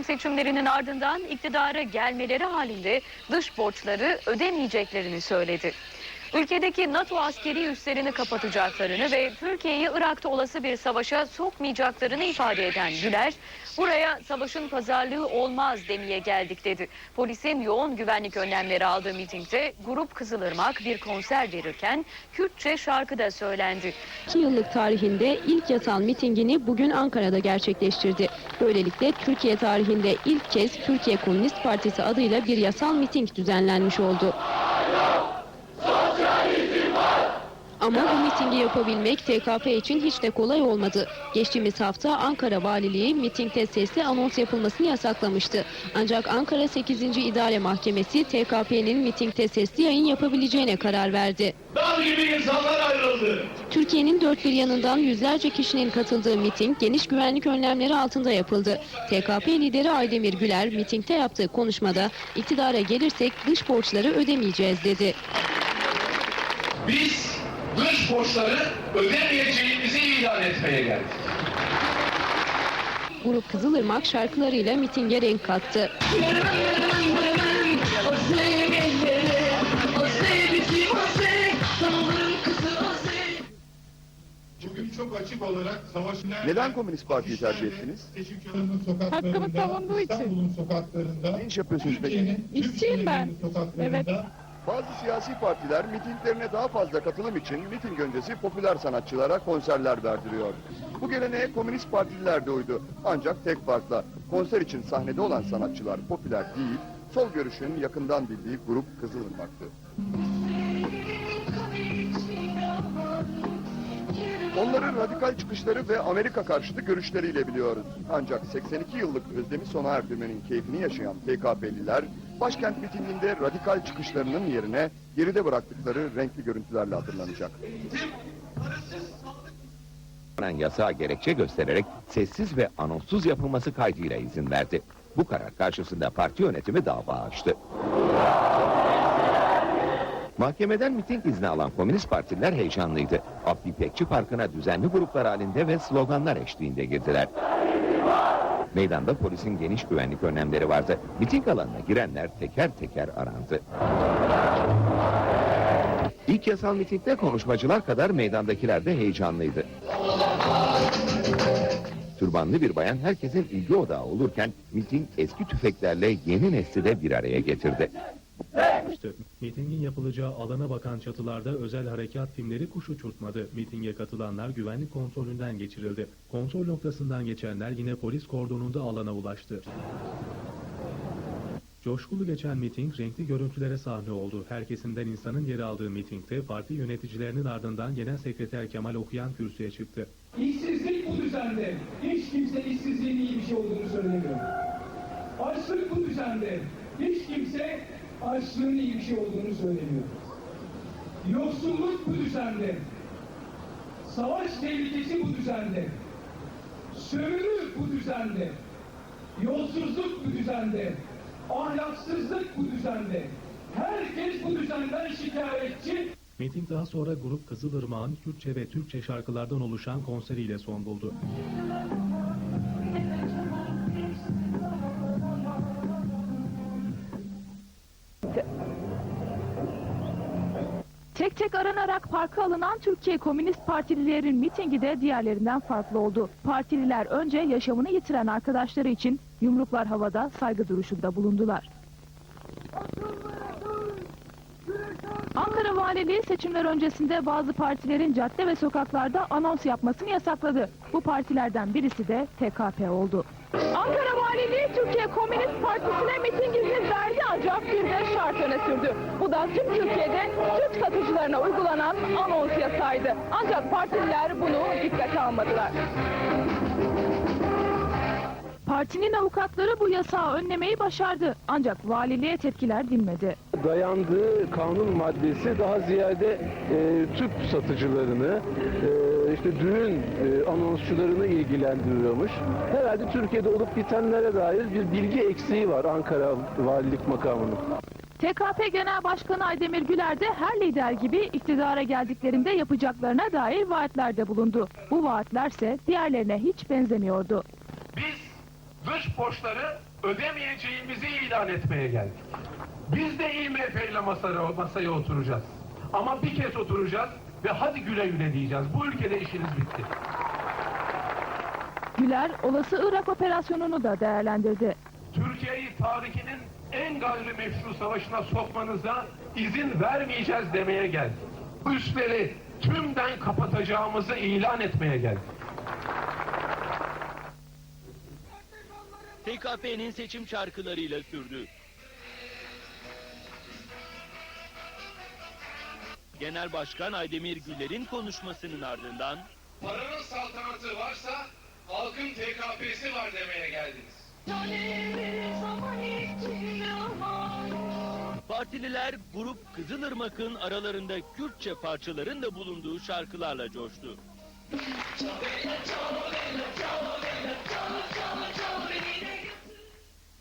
Kasım seçimlerinin ardından iktidara gelmeleri halinde dış borçları ödemeyeceklerini söyledi. Ülkedeki NATO askeri üslerini kapatacaklarını ve Türkiye'yi Irak'ta olası bir savaşa sokmayacaklarını ifade eden Güler, buraya savaşın pazarlığı olmaz demeye geldik dedi. Polisin yoğun güvenlik önlemleri aldığı mitingde Grup Kızılırmak bir konser verirken Kürtçe şarkı da söylendi. 2 yıllık tarihinde ilk yasal mitingini bugün Ankara'da gerçekleştirdi. Böylelikle Türkiye tarihinde ilk kez Türkiye Komünist Partisi adıyla bir yasal miting düzenlenmiş oldu. Ama bu mitingi yapabilmek TKP için hiç de kolay olmadı. Geçtiğimiz hafta Ankara Valiliği mitingde sesli anons yapılmasını yasaklamıştı. Ancak Ankara 8. İdare Mahkemesi TKP'nin mitingde sesli yayın yapabileceğine karar verdi. Dağ gibi insanlar ayrıldı. Türkiye'nin dört bir yanından yüzlerce kişinin katıldığı miting geniş güvenlik önlemleri altında yapıldı. TKP lideri Aydemir Güler mitingde yaptığı konuşmada iktidara gelirsek dış borçları ödemeyeceğiz dedi. Biz dış borçları ödemeyeceğimizi ilan etmeye geldik. Grup Kızılırmak şarkılarıyla mitinge renk kattı. Bugün çok açık olarak savaşın Neden Komünist Parti'yi tercih ettiniz? Sokaklarında, savunduğu için. İstanbul'un sokaklarında, Ne iş yapıyorsunuz peki? İşçiyim ben. sokaklarında Bazı siyasi partiler mitinglerine daha fazla katılım için miting öncesi popüler sanatçılara konserler verdiriyor. Bu geleneğe Komünist Partililer de uydu. Ancak tek farkla konser için sahnede olan sanatçılar popüler değil, sol görüşün yakından bildiği grup Kızılırmak'tı. Onları radikal çıkışları ve Amerika karşıtı görüşleriyle biliyoruz. Ancak 82 yıllık özlemi sona erdirmenin keyfini yaşayan PKP'liler, başkent mitinginde radikal çıkışlarının yerine geride bıraktıkları renkli görüntülerle hatırlanacak. Yasağa gerekçe göstererek sessiz ve anonssuz yapılması kaydıyla izin verdi. Bu karar karşısında parti yönetimi dava açtı. Mahkemeden miting izni alan komünist partiler heyecanlıydı. Abdi İpekçi Parkı'na düzenli gruplar halinde ve sloganlar eşliğinde girdiler. Meydanda polisin geniş güvenlik önlemleri vardı. Miting alanına girenler teker teker arandı. İlk yasal mitingde konuşmacılar kadar meydandakiler de heyecanlıydı. Türbanlı bir bayan herkesin ilgi odağı olurken miting eski tüfeklerle yeni nesli de bir araya getirdi. İşte mitingin yapılacağı alana bakan çatılarda özel harekat timleri kuş uçurtmadı. Mitinge katılanlar güvenlik kontrolünden geçirildi. Kontrol noktasından geçenler yine polis kordonunda alana ulaştı. Coşkulu geçen miting renkli görüntülere sahne oldu. Her kesimden insanın yer aldığı mitingde parti yöneticilerinin ardından Genel Sekreter Kemal Okuyan kürsüye çıktı. İşsizlik bu düzende. Hiç kimse işsizliğin iyi bir şey olduğunu söylemiyor. Açlık bu düzende. Hiç kimse açlığın iyi bir şey olduğunu söylemiyor. Yoksulluk bu düzende. Savaş tehlikesi bu düzende. Sömürü bu düzende. Yolsuzluk bu düzende. Ahlaksızlık bu düzende. Herkes bu düzenden şikayetçi. Miting daha sonra grup Kızılırmak'ın Kürtçe ve Türkçe şarkılardan oluşan konseriyle son buldu. Tek tek aranarak parka alınan Türkiye Komünist Partililerin mitingi de diğerlerinden farklı oldu. Partililer önce yaşamını yitiren arkadaşları için yumruklar havada saygı duruşunda bulundular. Ankara Valiliği seçimler öncesinde bazı partilerin cadde ve sokaklarda anons yapmasını yasakladı. Bu partilerden birisi de TKP oldu. Ankara Türkiye Komünist Partisi'ne miting izni verdi ancak bir de şart öne sürdü. Bu da tüm Türkiye'de süt satıcılarına uygulanan anons yasaydı. Ancak partililer bunu dikkate almadılar. Partinin avukatları bu yasağı önlemeyi başardı. Ancak valiliğe tepkiler dinmedi. Dayandığı kanun maddesi daha ziyade e, tüp satıcılarını, e, işte düğün e, anonsçularını ilgilendiriyormuş. Herhalde Türkiye'de olup bitenlere dair bir bilgi eksiği var Ankara Valilik makamının. TKP Genel Başkanı Aydemir Güler de her lider gibi iktidara geldiklerinde yapacaklarına dair vaatlerde bulundu. Bu vaatlerse diğerlerine hiç benzemiyordu. Biz dış borçları ödemeyeceğimizi ilan etmeye geldik. Biz de IMF ile masaya, masaya oturacağız. Ama bir kez oturacağız ve hadi güle güle diyeceğiz. Bu ülkede işiniz bitti. Güler olası Irak operasyonunu da değerlendirdi. Türkiye'yi tarihinin en gayrimeşru savaşına sokmanıza izin vermeyeceğiz demeye geldik. Bu üsleri tümden kapatacağımızı ilan etmeye geldik. TKP'nin seçim şarkılarıyla sürdü. Genel Başkan Aydemir Güller'in konuşmasının ardından Paranın saltanatı varsa halkın TKP'si var demeye geldiniz. partililer grup Kızılırmak'ın aralarında Kürtçe parçaların da bulunduğu şarkılarla coştu.